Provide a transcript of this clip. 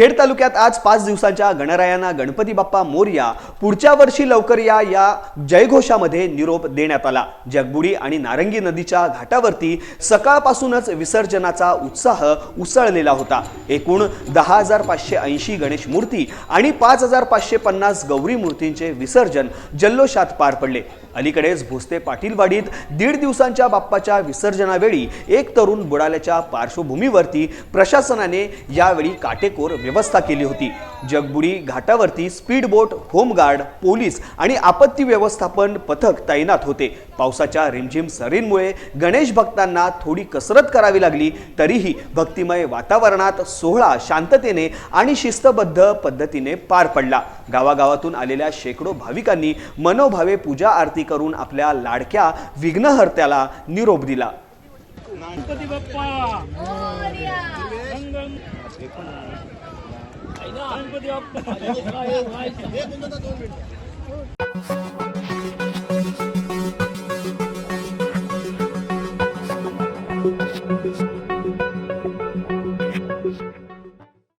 खेड तालुक्यात आज पाच दिवसांच्या गणरायांना गणपती बाप्पा मोर्या पुढच्या वर्षी लवकर या या जयघोषामध्ये निरोप देण्यात आला. जगबुडी आणि नारंगी नदीच्या घाटावरती सकाळपासूनच विसर्जनाचा उत्साह उसळलेला होता. एकूण दहा हजार पाचशे ऐंशी गणेश मूर्ती आणि पाच हजार पाचशे पन्नास गौरी मूर्तींचे विसर्जन जल्लोषात पार पडले. अलीकडेच भोसते पाटीलवाडीत दीड दिवसांच्या बाप्पाच्या विसर्जनावेळी एक तरुण बुडाल्याच्या पार्श्वभूमीवरती प्रशासनाने यावेळी काटेकोर व्यवस्था केली होती. Jagbudi घाटावरती speed boat home guard police आणि आपत्ती व्यवस्थापन पथक तैनात होते. पावसाच्या रिमझिम सरींमुळे गणेश भक्तांना थोडी कसरत करावी लागली. तरीही भक्तिमय वातावरणात सोहळा शांततेने आणि शिस्तबद्ध पद्धतीने पार पडला. गावागावातून आलेल्या शेकडो भाविकांनी मनोभावे पूजा आरती करून आपल्या लाडक्या विघ्नहर्त्याला निरोप दिला. गणपती बाप्पा! मंगल गणपती बाप्पा